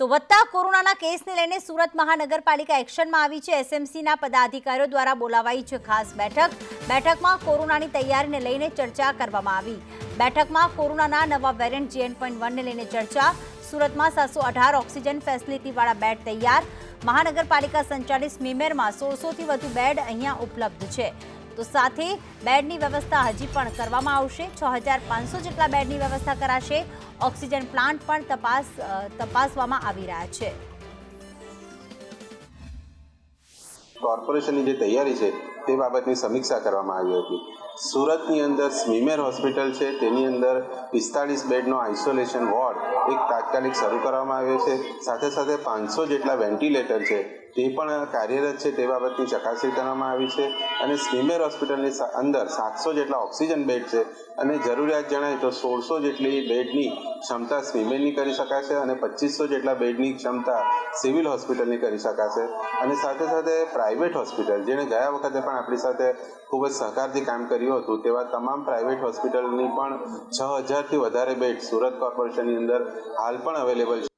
તો વધતા કોરોનાના કેસને લઈને સુરત મહાનગરપાલિકા એક્શનમાં આવી છે. એસએમસીના પદાધિકારીઓ દ્વારા બોલાવાઈ છે ખાસ બેઠક. બેઠકમાં કોરોનાની તૈયારીને લઈને ચર્ચા કરવામાં આવી. બેઠકમાં કોરોનાના નવા વેરિયન્ટ જીએન પોઈન્ટ વનને લઈને ચર્ચા. સુરતમાં સાતસો અઢાર ઓક્સિજન ફેસિલિટીવાળા બેડ તૈયાર. મહાનગરપાલિકા સંચાલિત સ્મીમેરમાં સોળસોથી વધુ બેડ અહીંયા ઉપલબ્ધ છે. તો સાથે બેડની વ્યવસ્થા હજી પણ કરવામાં આવશે. છ હજાર પાંચસો જેટલા બેડની વ્યવસ્થા કરાશે. ઓક્સિજન પ્લાન્ટ પણ તપાસ તપાસવામાં આવી રહ્યા છે. કોર્પોરેશનની જે તૈયારી છે તે બાબતની સમીક્ષા કરવામાં આવી હતી. સુરતની અંદર સ્મીમેર હોસ્પિટલ છે. તેની અંદર પિસ્તાળીસ બેડનો આઇસોલેશન વોર્ડ એક તાત્કાલિક શરૂ કરવામાં આવ્યો છે. સાથે સાથે પાંચસો જેટલા વેન્ટિલેટર છે, તે પણ કાર્યરત છે. તે બાબતની ચકાસણી કરવામાં આવી છે અને સ્મીમેર હોસ્પિટલની અંદર સાતસો જેટલા ઓક્સિજન બેડ છે અને જરૂરિયાત જણાય તો સોળસો જેટલી બેડની ક્ષમતા સ્મીમેરની કરી શકાશે અને પચીસો જેટલા બેડની ક્ષમતા સિવિલ હોસ્પિટલની કરી શકાશે. અને સાથે સાથે પ્રાઇવેટ હોસ્પિટલ, જેણે ગયા વખતે પણ આપણી સાથે ખૂબ જ સહકારથી કામ કર્યું હતું. તેવા તમામ પ્રાઇવેટ હોસ્પિટલની પણ છ હજારથી વધારે બેડ સુરત કોર્પોરેશનની અંદર હાલ પણ અવેલેબલ છે.